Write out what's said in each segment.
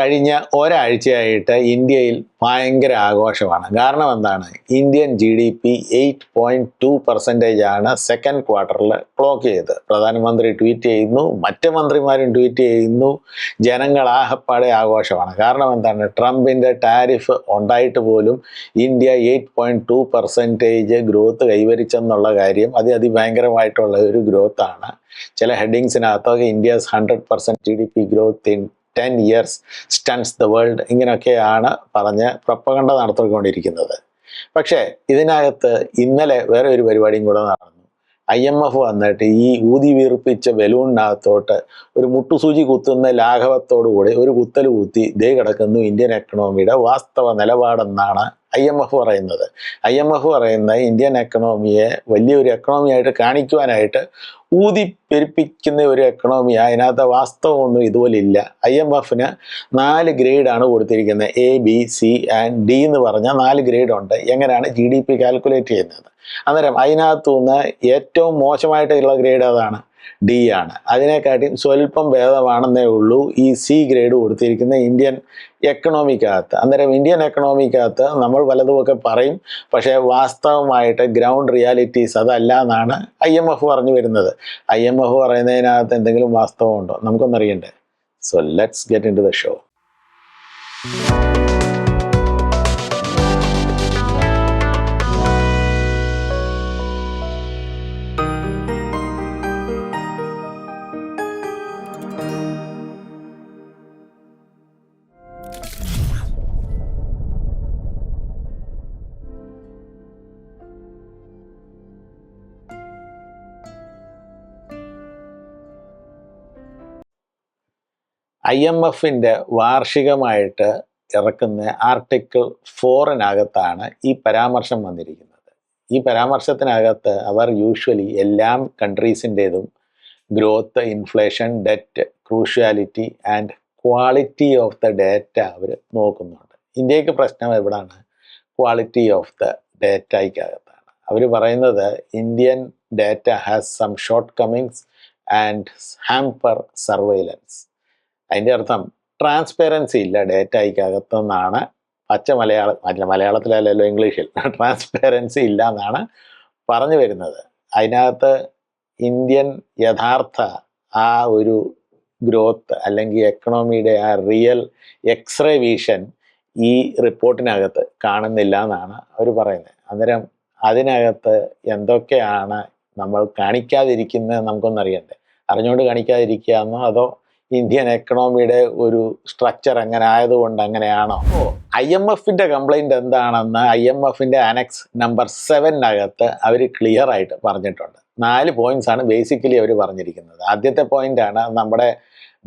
കഴിഞ്ഞ ഒരാഴ്ചയായിട്ട് ഇന്ത്യയിൽ ഭയങ്കര ആഘോഷമാണ്. കാരണം എന്താണ്? Indian G D P eight point two percentage ആണ് സെക്കൻഡ് ക്വാർട്ടറിൽ ക്ലോക്ക് ചെയ്ത് പ്രധാനമന്ത്രി ട്വീറ്റ് ചെയ്യുന്നു മറ്റ് മന്ത്രിമാരും ട്വീറ്റ് ചെയ്യുന്നു ജനങ്ങൾ ആഹപ്പാടെ ആഘോഷമാണ്. കാരണം എന്താണ്? ട്രംപിന്റെ ടാരിഫ് ഉണ്ടായിട്ട് പോലും India eight point two percentage growth കൈവരിച്ചെന്നുള്ള കാര്യം അത് അതിഭയങ്കരമായിട്ടുള്ള ഒരു ഗ്രോത്താണ് ചില ഹെഡിങ്സിനകത്തൊക്കെ India's hundred percent G D P growth in ten years stuns the world ഇങ്ങനെയൊക്കെയാണ് പറഞ്ഞ് പ്രപ്പകണ്ട നടത്തിക്കൊണ്ടിരിക്കുന്നത്. പക്ഷേ ഇതിനകത്ത് ഇന്നലെ വേറെ ഒരു പരിപാടിയും കൂടെ നടന്നു. ഐ എം എഫ് വന്നിട്ട് ഈ ഊതി വീർപ്പിച്ച ബലൂണിനകത്തോട്ട് ഒരു മുട്ടുസൂചി കുത്തുന്ന ലാഘവത്തോടുകൂടി ഒരു കുത്തൽ കുത്തി ദേ കിടക്കുന്നു ഇന്ത്യൻ എക്കണോമിയുടെ വാസ്തവ നിലപാടെന്നാണ് ഐ എം എഫ് പറയുന്നത്. ഐ എം എഫ് പറയുന്ന ഇന്ത്യൻ എക്കണോമിയെ വലിയൊരു എക്കണോമിയായിട്ട് കാണിക്കുവാനായിട്ട് ഊതി പെരുപ്പിക്കുന്ന ഒരു എക്കണോമി അതിനകത്ത് വാസ്തവമൊന്നും ഇതുപോലെ ഇല്ല. ഐ എം എഫിന് നാല് ഗ്രേഡാണ് കൊടുത്തിരിക്കുന്നത്. A B C and D എന്ന് പറഞ്ഞാൽ നാല് ഗ്രേഡ് ഉണ്ട് എങ്ങനെയാണ്? ജി ഡി പി കാൽക്കുലേറ്റ് ചെയ്യുന്നത്. അന്നേരം അതിനകത്തുനിന്ന് ഏറ്റവും മോശമായിട്ടുള്ള ഗ്രേഡ് അതാണ് ഡി ആണ്. അതിനെക്കാട്ടിയും സ്വല്പം ഭേദമാണെന്നേ ഉള്ളൂ ഈ സി ഗ്രേഡ് കൊടുത്തിരിക്കുന്ന ഇന്ത്യൻ എക്കണോമിക്കകത്ത് അന്നേരം ഇന്ത്യൻ എക്കണോമിക്കകത്ത് നമ്മൾ വലതുമൊക്കെ പറയും പക്ഷേ വാസ്തവമായിട്ട് ഗ്രൗണ്ട് റിയാലിറ്റീസ് അതല്ല എന്നാണ് ഐ എം എഫ് പറഞ്ഞു വരുന്നത്. ഐ എം എഫ് പറയുന്നതിനകത്ത് എന്തെങ്കിലും വാസ്തവമുണ്ടോ? നമുക്കൊന്നറിയണ്ടേ? So let's get into the show I M എഫിന്റെ വാർഷികമായിട്ട് ഇറക്കുന്ന ആർട്ടിക്കിൾ ഫോറിനകത്താണ് ഈ പരാമർശം വന്നിരിക്കുന്നത്. ഈ പരാമർശത്തിനകത്ത് അവർ യൂഷ്വലി എല്ലാ കൺട്രീസിന്റേതും growth inflation debt cruciality and quality of the data അവർ നോക്കുന്നുണ്ട്. ഇന്ത്യയ്ക്ക് പ്രശ്നം എവിടാണ്? ക്വാളിറ്റി ഓഫ് ദ ഡേറ്റയ്ക്കകത്താണ്. അവർ പറയുന്നത് Indian data has some shortcomings and hamper surveillance. അതിന്റെ അർത്ഥം ട്രാൻസ്പെറൻസി ഇല്ല ഡേറ്റയ്ക്കകത്തെന്നാണ് പച്ച മലയാള അല്ല മലയാളത്തിലല്ലല്ലോ ഇംഗ്ലീഷിൽ. ട്രാൻസ്പെറൻസി ഇല്ല എന്നാണ് പറഞ്ഞു വരുന്നത്. അതിനകത്ത് ഇന്ത്യൻ യഥാർത്ഥ ആ ഒരു ഗ്രോത്ത് അല്ലെങ്കിൽ എക്കണോമിയുടെ ആ റിയൽ എക്സ്റേ വീഷൻ ഈ റിപ്പോർട്ടിനകത്ത് കാണുന്നില്ല എന്നാണ് അവർ പറയുന്നത്. അന്നേരം അതിനകത്ത് എന്തൊക്കെയാണ് നമ്മൾ കാണിക്കാതിരിക്കുന്നത് നമുക്കൊന്നറിയണ്ടേ അറിഞ്ഞുകൊണ്ട് കാണിക്കാതിരിക്കുക എന്നോ അതോ ഇന്ത്യൻ എക്കണോമിയുടെ ഒരു സ്ട്രക്ചർ എങ്ങനെ ആയതുകൊണ്ട് അങ്ങനെയാണോ? ഐ എം എഫിന്റെ കംപ്ലൈന്റ് എന്താണെന്ന് ഐ എം എഫിന്റെ അനക്സ് നമ്പർ സെവനകത്ത് അവർ ക്ലിയർ ആയിട്ട് പറഞ്ഞിട്ടുണ്ട്. നാല് പോയിന്റ്സ് ആണ് ബേസിക്കലി അവർ പറഞ്ഞിരിക്കുന്നത്. ആദ്യത്തെ പോയിന്റ് ആണ് നമ്മുടെ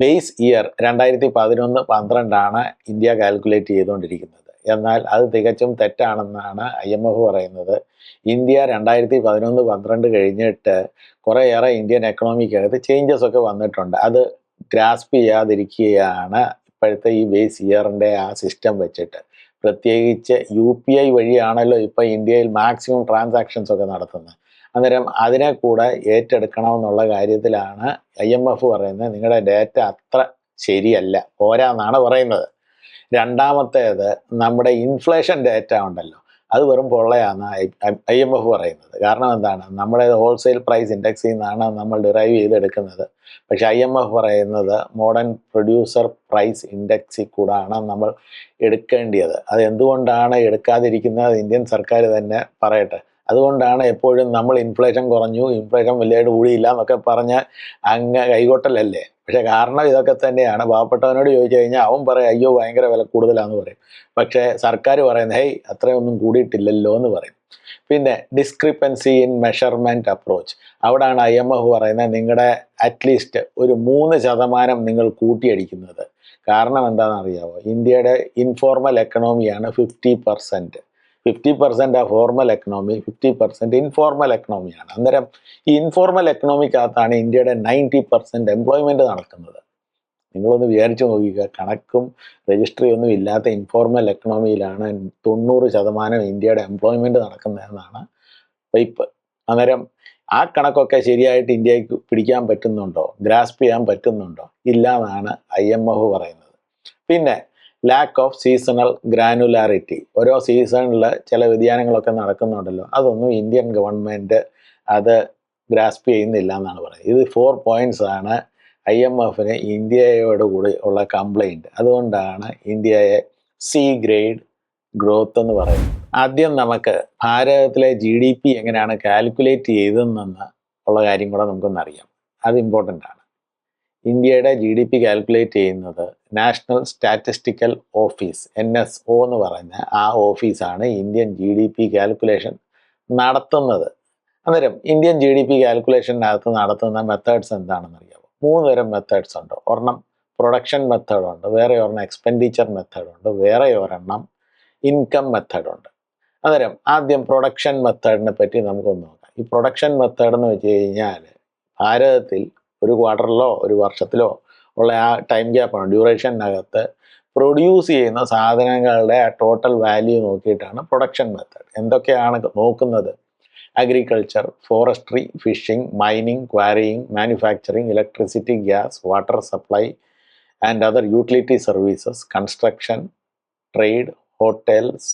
ബേസ് ഇയർ രണ്ടായിരത്തി പതിനൊന്ന് പന്ത്രണ്ടാണ് ഇന്ത്യ കാൽക്കുലേറ്റ് ചെയ്തുകൊണ്ടിരിക്കുന്നത്. എന്നാൽ അത് തികച്ചും തെറ്റാണെന്നാണ് ഐ എം എഫ് പറയുന്നത്. ഇന്ത്യ രണ്ടായിരത്തി പതിനൊന്ന് പന്ത്രണ്ട് കഴിഞ്ഞിട്ട് കുറേയേറെ ഇന്ത്യൻ എക്കണോമിക്കകത്ത് ചേഞ്ചസ് ഒക്കെ വന്നിട്ടുണ്ട്. അത് ഗ്രാസ്പ് ചെയ്യാതിരിക്കുകയാണ് ഇപ്പോഴത്തെ ഈ ബേസ് ഇയറിന്റെ ആ സിസ്റ്റം വെച്ചിട്ട്. പ്രത്യേകിച്ച് യു പി ഐ വഴിയാണല്ലോ ഇപ്പോൾ ഇന്ത്യയിൽ മാക്സിമം ട്രാൻസാക്ഷൻസ് ഒക്കെ നടത്തുന്നത്. അന്നേരം അതിനെ കൂടെ ഏറ്റെടുക്കണമെന്നുള്ള കാര്യത്തിലാണ് ഐ എം എഫ് പറയുന്നത് നിങ്ങളുടെ ഡേറ്റ അത്ര ശരിയല്ല പോരാന്നാണ് പറയുന്നത്. രണ്ടാമത്തേത് നമ്മുടെ ഇൻഫ്ലേഷൻ ഡേറ്റ ഉണ്ടല്ലോ. അത് വെറും പൊള്ളയാണ് ഐ എം എഫ് പറയുന്നത്. കാരണം എന്താണ്? നമ്മുടെ ഹോൾസെയിൽ പ്രൈസ് ഇൻഡെക്സിൽ നിന്നാണ് നമ്മൾ ഡിറൈവ് ചെയ്തെടുക്കുന്നത്. പക്ഷേ ഐ എം എഫ് പറയുന്നത് മോഡേൺ പ്രൊഡ്യൂസർ പ്രൈസ് ഇൻഡെക്സിൽ കൂടാണ് നമ്മൾ എടുക്കേണ്ടത് അത് എന്തുകൊണ്ടാണ് എടുക്കാതിരിക്കുന്നത്? ഇന്ത്യൻ സർക്കാർ തന്നെ പറയട്ടെ. അതുകൊണ്ടാണ് എപ്പോഴും നമ്മൾ ഇൻഫ്ലേഷൻ കുറഞ്ഞു ഇൻഫ്ലേഷൻ വലിയതായിട്ട് കൂടിയില്ല എന്നൊക്കെ പറഞ്ഞ് അങ്ങ് കൈകൊട്ടലല്ലേ? പക്ഷെ കാരണം ഇതൊക്കെ തന്നെയാണ്. പാവപ്പെട്ടവനോട് ചോദിച്ചു കഴിഞ്ഞാൽ അവൻ പറയും അയ്യോ ഭയങ്കര വില കൂടുതലാന്ന് പറയും. പക്ഷേ സർക്കാർ പറയുന്നത് ഹേയ് അത്രയൊന്നും കൂടിയിട്ടില്ലല്ലോ എന്ന് പറയും. പിന്നെ ഡിസ്ക്രിപ്പൻസി ഇൻ മെഷർമെന്റ് അപ്രോച്ച് അവിടാണ് ഐ എം എഫ് പറയുന്നത് നിങ്ങളുടെ അറ്റ്ലീസ്റ്റ് ഒരു മൂന്ന് ശതമാനം നിങ്ങൾ കൂട്ടിയടിക്കുന്നത്. കാരണം എന്താണെന്ന് അറിയാമോ ഇന്ത്യയുടെ ഇൻഫോർമൽ എക്കണോമിയാണ് ഫിഫ്റ്റി പെർസെന്റ് ഫിഫ്റ്റി പെർസെന്റ് ആ formal economy fifty percent informal എക്കണോമിയാണ് അന്നേരം ഈ ഇൻഫോർമൽ എക്കണോമിക്കകത്താണ് ഇന്ത്യയുടെ നയന്റി പെർസെന്റ് എംപ്ലോയ്മെന്റ് നടക്കുന്നത്. നിങ്ങളൊന്ന് വിചാരിച്ചു നോക്കിക്കുക കണക്കും രജിസ്ട്രി ഒന്നും ഇല്ലാത്ത ഇൻഫോർമൽ എക്കണോമിയിലാണ് തൊണ്ണൂറ് ശതമാനം ഇന്ത്യയുടെ എംപ്ലോയ്മെന്റ് നടക്കുന്നതെന്നാണ് പൈപ്പ്. അന്നേരം ആ കണക്കൊക്കെ ശരിയായിട്ട് ഇന്ത്യയ്ക്ക് പിടിക്കാൻ പറ്റുന്നുണ്ടോ? ഗ്രാസ്പ് ചെയ്യാൻ പറ്റുന്നുണ്ടോ? ഇല്ല എന്നാണ് ഐ എം എഫ് പറയുന്നത്. പിന്നെ ലാക്ക് ഓഫ് സീസണൽ ഗ്രാനുലാരിറ്റി ഓരോ സീസണിൽ ചില വ്യതിയാനങ്ങളൊക്കെ നടക്കുന്നുണ്ടല്ലോ. അതൊന്നും ഇന്ത്യൻ ഗവൺമെന്റ് അത് ഗ്രാസ്പ് ചെയ്യുന്നില്ല എന്നാണ് പറയുന്നത്. ഇത് ഫോർ പോയിന്റ്സ് ആണ് ഐ എം എഫിന് ഇന്ത്യയോട് കൂടി ഉള്ള കംപ്ലൈന്റ് അതുകൊണ്ടാണ് ഇന്ത്യയെ സി ഗ്രേഡ് ഗ്രോത്ത് എന്ന് പറയുന്നത്. ആദ്യം നമുക്ക് ഭാരതത്തിലെ ജി ഡി പി എങ്ങനെയാണ് കാൽക്കുലേറ്റ് ചെയ്തതെന്ന് ഉള്ള കാര്യം കൂടെ നമുക്കൊന്നറിയാം അത് ഇമ്പോർട്ടന്റ് ആണ്. ഇന്ത്യയുടെ ജി ഡി പി കാൽക്കുലേറ്റ് ചെയ്യുന്നത് national statistical office N S O എന്ന് പറയുന്ന ആ ഓഫീസാണ് Indian G D P calculation നടത്തുന്നത്. അന്നേരം ഇന്ത്യൻ ജി ഡി പി കാൽക്കുലേഷനകത്ത് നടത്തുന്ന മെത്തേഡ്സ് എന്താണെന്ന് അറിയാമോ മൂന്ന് തരം മെത്തേഡ്സ് ഉണ്ട്. ഒരെണ്ണം പ്രൊഡക്ഷൻ മെത്തേഡ് ഉണ്ട് വേറെ ഒരെണ്ണം എക്സ്പെൻഡിച്ചർ മെത്തേഡ് ഉണ്ട് വേറെ ഒരെണ്ണം ഇൻകം മെത്തേഡ് ഉണ്ട്. അന്നേരം ആദ്യം പ്രൊഡക്ഷൻ മെത്തേഡിനെ പറ്റി നമുക്കൊന്ന് നോക്കാം. ഈ പ്രൊഡക്ഷൻ മെത്തേഡ് എന്ന് വെച്ച് കഴിഞ്ഞാൽ ഭാരതത്തിൽ ഒരു ക്വാർട്ടറിലോ ഒരു വർഷത്തിലോ ഉള്ള ആ ടൈം ഗ്യാപ്പാണ് ഡ്യൂറേഷനകത്ത് പ്രൊഡ്യൂസ് ചെയ്യുന്ന സാധനങ്ങളുടെ ആ ടോട്ടൽ വാല്യൂ നോക്കിയിട്ടാണ് പ്രൊഡക്ഷൻ മെത്തേഡ് എന്തൊക്കെയാണ് നോക്കുന്നത്? Agriculture forestry fishing mining quarrying manufacturing electricity gas water supply and other utility services construction trade hotels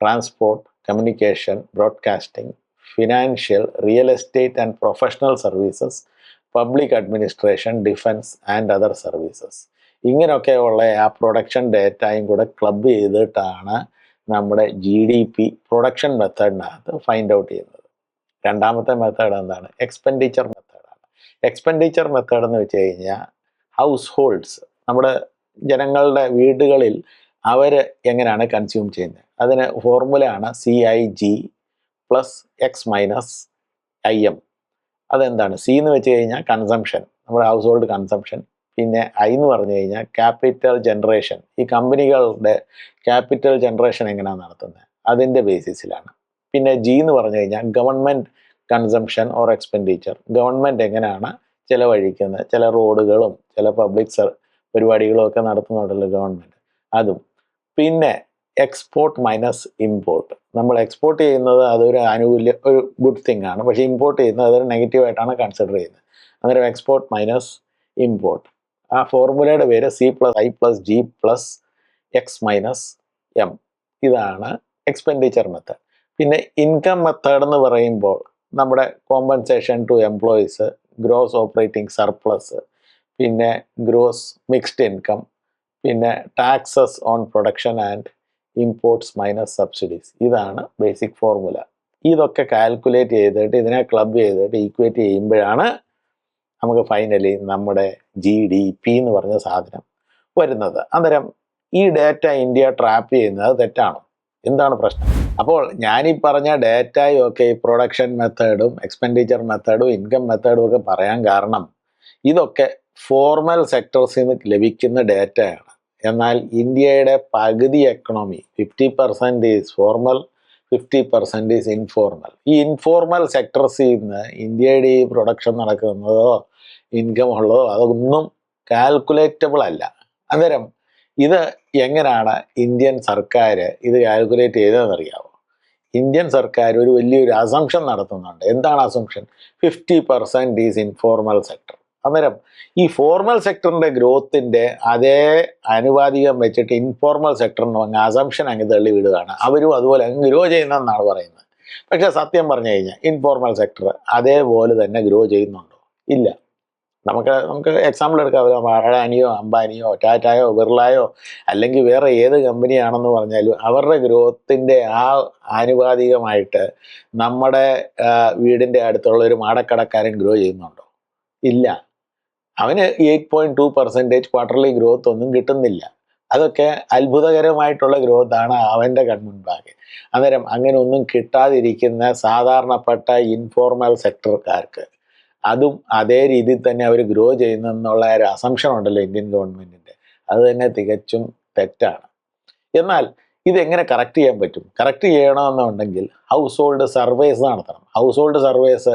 transport communication broadcasting financial real estate and professional services public administration defence and other services ഇങ്ങനെയൊക്കെയുള്ള ആ production ഡേറ്റയും കൂടെ club ചെയ്തിട്ടാണ് നമ്മുടെ G D P production മെത്തേഡിനകത്ത് find out ചെയ്യുന്നത്. രണ്ടാമത്തെ method എന്താണ്? എക്സ്പെൻഡിച്ചർ മെത്തേഡാണ് എക്സ്പെൻഡിച്ചർ മെത്തേഡ് എന്ന് വെച്ച് കഴിഞ്ഞാൽ ഹൗസ് ഹോൾഡ്സ് നമ്മുടെ ജനങ്ങളുടെ വീടുകളിൽ അവർ എങ്ങനെയാണ് കൺസ്യൂം ചെയ്യുന്നത്? അതിന് ഫോർമുലയാണ് C I G plus X minus I M അതെന്താണ്? സി എന്ന് വെച്ച് കഴിഞ്ഞാൽ കൺസംഷൻ നമ്മുടെ ഹൗസ് ഹോൾഡ് കൺസംഷൻ പിന്നെ ഐ എന്ന് പറഞ്ഞു കഴിഞ്ഞാൽ ക്യാപിറ്റൽ ജനറേഷൻ ഈ കമ്പനികളുടെ ക്യാപിറ്റൽ ജനറേഷൻ എങ്ങനെയാണ് നടത്തുന്നത്? അതിന്റെ ബേസിസിലാണ് പിന്നെ ജി എന്ന് പറഞ്ഞു കഴിഞ്ഞാൽ government consumption or expenditure government എങ്ങനെയാണ് ചിലവഴിക്കുന്നത്? ചില റോഡുകളും ചില പബ്ലിക് പരിപാടികളും ഒക്കെ നടത്തുന്നുണ്ടല്ലോ ഗവൺമെന്റ് അതും. പിന്നെ എക്സ്പോർട്ട് മൈനസ് ഇമ്പോർട്ട് നമ്മൾ എക്സ്പോർട്ട് ചെയ്യുന്നത് അതൊരു ആനുകൂല്യ ഒരു ഗുഡ് തിങ് ആണ്. പക്ഷേ ഇമ്പോർട്ട് ചെയ്യുന്നത് അതൊരു നെഗറ്റീവായിട്ടാണ് കൺസിഡർ ചെയ്യുന്നത്. അന്നേരം എക്സ്പോർട്ട് മൈനസ് ഇമ്പോർട്ട് ആ ഫോർമുലയുടെ പേര് C plus I plus G plus X minus M ഇതാണ് എക്സ്പെൻഡിച്ചർ മെത്തേഡ് പിന്നെ ഇൻകം മെത്തേഡ് എന്ന് പറയുമ്പോൾ നമ്മുടെ compensation to employees gross operating surplus പിന്നെ ഗ്രോസ് മിക്സ്ഡ് ഇൻകം പിന്നെ taxes on production and imports minus subsidies. ഇതാണ് ബേസിക് ഫോർമുല. ഇതൊക്കെ calculate ചെയ്തിട്ട് ഇതിനെ ക്ലബ് ചെയ്തിട്ട് ഈക്വേറ്റ് ചെയ്യുമ്പോഴാണ് നമുക്ക് ഫൈനലി നമ്മുടെ ജി ഡി പി എന്ന് പറഞ്ഞ സാധനം വരുന്നത്. അന്നേരം ഈ ഡേറ്റ ഇന്ത്യ ട്രാപ്പ് ചെയ്യുന്നത് തെറ്റാണ്? എന്താണ് പ്രശ്നം? അപ്പോൾ ഞാനീ പറഞ്ഞ ഡേറ്റയും ഒക്കെ ഈ പ്രൊഡക്ഷൻ മെത്തേഡും എക്സ്പെൻഡിച്ചർ മെത്തേഡും ഇൻകം മെത്തേഡും ഒക്കെ പറയാൻ കാരണം ഇതൊക്കെ ഫോർമൽ സെക്ടർസിൽ നിന്ന് ലഭിക്കുന്ന ഡേറ്റയാണ് എന്നാൽ ഇന്ത്യയുടെ പകുതി economy fifty percent is formal fifty percent is informal ഈ ഇൻഫോർമൽ സെക്ടർസിൽ നിന്ന് ഇന്ത്യയുടെ ഈ പ്രൊഡക്ഷൻ നടക്കുന്നതോ ഇൻകം ഉള്ളതോ അതൊന്നും കാൽക്കുലേറ്റബിൾ അല്ല. അന്നേരം ഇത് എങ്ങനെയാണ് ഇന്ത്യൻ സർക്കാർ ഇത് കാൽക്കുലേറ്റ് ചെയ്തതെന്നറിയാമോ ഇന്ത്യൻ സർക്കാർ ഒരു വലിയൊരു അസംഷൻ നടത്തുന്നുണ്ട്. എന്താണ് assumption fifty percent is informal sector അന്നേരം ഈ ഫോർമൽ സെക്ടറിന്റെ ഗ്രോത്തിന്റെ അതേ അനുപാതികം വെച്ചിട്ട് ഇൻഫോർമൽ സെക്ടറിന് അങ്ങ് അസംഷൻ അങ്ങ് തള്ളി വിടുകയാണ്. അവരും അതുപോലെ അങ്ങ് ഗ്രോ ചെയ്യുന്നതെന്നാണ് പറയുന്നത്. പക്ഷെ സത്യം പറഞ്ഞു കഴിഞ്ഞാൽ ഇൻഫോർമൽ സെക്ടർ അതേപോലെ തന്നെ ഗ്രോ ചെയ്യുന്നുണ്ടോ? ഇല്ല. നമുക്ക് നമുക്ക് എക്സാമ്പിൾ എടുക്കാം. അഡാനിയോ അംബാനിയോ ടാറ്റായോ ബിർളായോ അല്ലെങ്കിൽ വേറെ ഏത് കമ്പനിയാണെന്ന് പറഞ്ഞാലും അവരുടെ ഗ്രോത്തിന്റെ ആ ആനുപാതികമായിട്ട് നമ്മുടെ വീടിന്റെ അടുത്തുള്ള ഒരു മാടക്കടക്കാരൻ ഗ്രോ ചെയ്യുന്നുണ്ടോ? ഇല്ല. അവന് eight point two percentage quarterly growth ഒന്നും കിട്ടുന്നില്ല. അതൊക്കെ അത്ഭുതകരമായിട്ടുള്ള ഗ്രോത്ത് ആണ് അവന്റെ കൺമുൻപാകെ. അന്നേരം അങ്ങനെ ഒന്നും കിട്ടാതിരിക്കുന്ന സാധാരണപ്പെട്ട ഇൻഫോർമൽ സെക്ടർക്കാർക്ക് അതും അതേ രീതിയിൽ തന്നെ അവർ ഗ്രോ ചെയ്യുന്നെന്നുള്ള ഒരു അസംഷൻ ഉണ്ടല്ലോ ഇന്ത്യൻ ഗവൺമെന്റിന്റെ അത് തന്നെ തികച്ചും തെറ്റാണ്. എന്നാൽ ഇതെങ്ങനെ കറക്റ്റ് ചെയ്യാൻ പറ്റും? കറക്റ്റ് ചെയ്യണമെന്നുണ്ടെങ്കിൽ ഹൗസ് ഹോൾഡ് സർവേസ് നടത്തണം ഹൗസ് ഹോൾഡ് സർവേസ്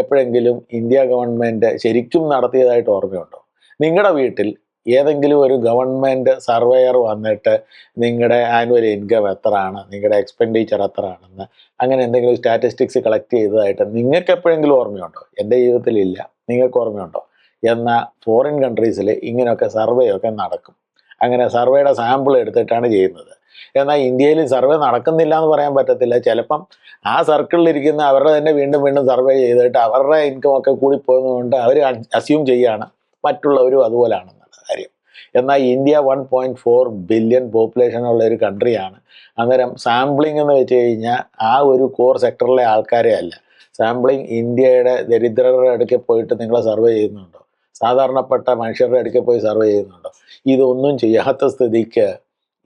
എപ്പോഴെങ്കിലും ഇന്ത്യ ഗവൺമെന്റ് ശരിക്കും നടത്തിയതായിട്ട് ഓർമ്മയുണ്ടോ? നിങ്ങളുടെ വീട്ടിൽ ഏതെങ്കിലും ഒരു ഗവൺമെന്റ് സർവേയർ വന്നിട്ട് നിങ്ങളുടെ ആനുവൽ ഇൻകം എത്രയാണ് നിങ്ങളുടെ എക്സ്പെൻഡിച്ചർ എത്രയാണെന്ന് അങ്ങനെ എന്തെങ്കിലും സ്റ്റാറ്റിസ്റ്റിക്സ് കളക്ട് ചെയ്തതായിട്ട് നിങ്ങൾക്ക് എപ്പോഴെങ്കിലും ഓർമ്മയുണ്ടോ? എന്റെ ജീവിതത്തിലില്ല നിങ്ങൾക്ക് ഓർമ്മയുണ്ടോ? എന്നാൽ ഫോറിൻ കൺട്രീസിൽ ഇങ്ങനെയൊക്കെ സർവേയൊക്കെ നടക്കും. അങ്ങനെ സർവേയുടെ സാമ്പിൾ എടുത്തിട്ടാണ് ചെയ്യുന്നത്. എന്നാൽ ഇന്ത്യയിൽ സർവേ നടക്കുന്നില്ല എന്ന് പറയാൻ പറ്റത്തില്ല. ചിലപ്പം ആ സർക്കിളിലിരിക്കുന്ന അവരുടെ തന്നെ വീണ്ടും വീണ്ടും സർവേ ചെയ്തിട്ട് അവരുടെ ഇൻകം ഒക്കെ കൂടിപ്പോയതുകൊണ്ട് അവർ അസ്യൂം ചെയ്യുകയാണ്. മറ്റുള്ളവരും അതുപോലാണെന്നുള്ള കാര്യം. എന്നാൽ India one point four billion population ഉള്ള ഒരു കൺട്രിയാണ് അന്നേരം സാമ്പിളിംഗ് എന്ന് വെച്ച് കഴിഞ്ഞാൽ ആ ഒരു കോർ സെക്ടറിലെ ആൾക്കാരെ അല്ല. സാമ്പിളിംഗ് ഇന്ത്യയുടെ ദരിദ്രരുടെ അടുക്കെ പോയിട്ട് നിങ്ങളെ സർവേ ചെയ്യുന്നുണ്ടോ? സാധാരണപ്പെട്ട മനുഷ്യരുടെ അടുക്കെ പോയി സർവേ ചെയ്യുന്നുണ്ടോ? ഇതൊന്നും ചെയ്യാത്ത സ്ഥിതിക്ക്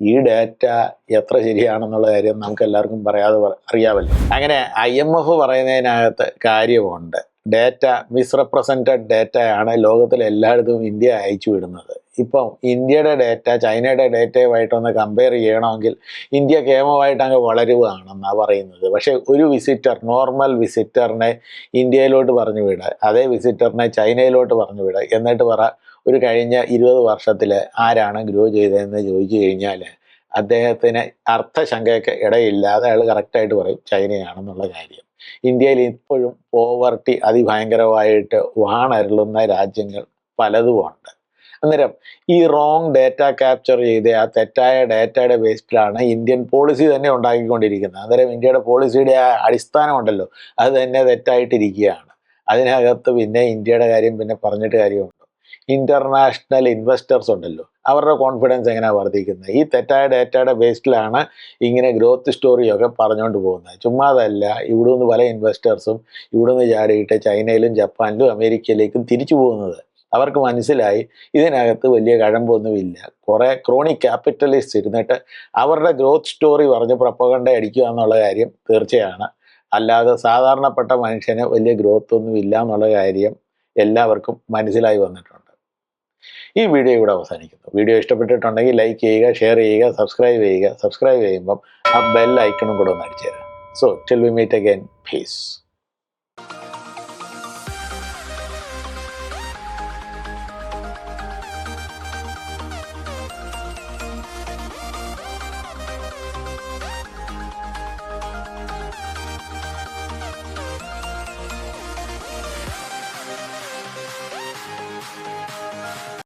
ഈ ഡാറ്റ എത്ര ശരിയാണെന്നുള്ള കാര്യം നമുക്ക് എല്ലാവർക്കും പറയാതെ പറ- അറിയാമല്ലോ. അങ്ങനെ ഐ എം എഫ് പറയുന്നതിനകത്ത് കാര്യമുണ്ട്. ഡാറ്റ മിസ്റെപ്രസെന്റഡ് ഡാറ്റയാണ് ലോകത്തിലെ എല്ലായിടത്തും ഇന്ത്യ അയച്ചു വിടുന്നത്. ഇപ്പം ഇന്ത്യയുടെ ഡേറ്റ ചൈനയുടെ ഡേറ്റയുമായിട്ടൊന്ന് കമ്പയർ ചെയ്യണമെങ്കിൽ ഇന്ത്യ കേമമായിട്ട് അങ്ങ് വളരുകയാണെന്നാണ് പറയുന്നത്. പക്ഷേ ഒരു വിസിറ്റർ നോർമൽ വിസിറ്ററിനെ ഇന്ത്യയിലോട്ട് പറഞ്ഞു വിടുക അതേ വിസിറ്ററിനെ ചൈനയിലോട്ട് പറഞ്ഞു വിടുക എന്നിട്ട് പറ ഒരു കഴിഞ്ഞ ഇരുപത് വർഷത്തിൽ ആരാണ് ഗ്രോ ചെയ്തതെന്ന് ചോദിച്ചു കഴിഞ്ഞാൽ അദ്ദേഹത്തിന് അർത്ഥശങ്കയ്ക്ക് ഇടയില്ലാതെ അയാൾ കറക്റ്റായിട്ട് പറയും ചൈനയാണെന്നുള്ള കാര്യം. ഇന്ത്യയിൽ ഇപ്പോഴും പോവർട്ടി അതിഭയങ്കരമായിട്ട് വാണരുളുന്ന രാജ്യങ്ങൾ പലതുമുണ്ട്. അന്നേരം ഈ റോങ് ഡാറ്റ ക്യാപ്ചർ ചെയ്ത് ആ തെറ്റായ ഡാറ്റയുടെ ബേസിലാണ് ഇന്ത്യൻ പോളിസി തന്നെ ഉണ്ടാക്കിക്കൊണ്ടിരിക്കുന്നത്. അന്നേരം ഇന്ത്യയുടെ പോളിസിയുടെ ആ അടിസ്ഥാനമുണ്ടല്ലോ. അത് തന്നെ തെറ്റായിട്ടിരിക്കുകയാണ്. അതിനകത്ത് പിന്നെ ഇന്ത്യയുടെ കാര്യം പിന്നെ പറഞ്ഞിട്ട് കാര്യമുണ്ടോ. ഇന്റർനാഷണൽ ഇൻവെസ്റ്റേഴ്സ് ഉണ്ടല്ലോ. അവരുടെ കോൺഫിഡൻസ് എങ്ങനെയാണ് വർദ്ധിക്കുന്നത്? ഈ തെറ്റായ ഡാറ്റയുടെ ബേസിലാണ് ഇങ്ങനെ ഗ്രോത്ത് സ്റ്റോറിയൊക്കെ പറഞ്ഞുകൊണ്ട് പോകുന്നത്. ചുമ്മാതല്ല ഇവിടെ നിന്ന് പല ഇൻവെസ്റ്റേഴ്സും ഇവിടെ നിന്ന് ചാടിയിട്ട് ചൈനയിലും ജപ്പാനിലും അമേരിക്കയിലേക്കും തിരിച്ചു പോകുന്നത്. അവർക്ക് മനസ്സിലായി ഇതിനകത്ത് വലിയ കഴമ്പൊന്നുമില്ല. കുറേ ക്രോണിക് ക്യാപിറ്റലിസ്റ്റ് ഇരുന്നിട്ട് അവരുടെ ഗ്രോത്ത് സ്റ്റോറി പറഞ്ഞ് പ്രപ്പകണ്ട അടിക്കുക എന്നുള്ള കാര്യം തീർച്ചയാണ്. അല്ലാതെ സാധാരണപ്പെട്ട മനുഷ്യന് വലിയ ഗ്രോത്ത് ഒന്നും ഇല്ല എന്നുള്ള കാര്യം എല്ലാവർക്കും മനസ്സിലായി വന്നിട്ടുണ്ട്. ഈ വീഡിയോ ഇവിടെ അവസാനിക്കുന്നു. വീഡിയോ ഇഷ്ടപ്പെട്ടിട്ടുണ്ടെങ്കിൽ ലൈക്ക് ചെയ്യുക ഷെയർ ചെയ്യുക സബ്സ്ക്രൈബ് ചെയ്യുക. സബ്സ്ക്രൈബ് ചെയ്യുമ്പം ആ ബെൽ ഐക്കണും കൂടെ ഒന്ന് അടിച്ചു തരാം. So till we meet again peace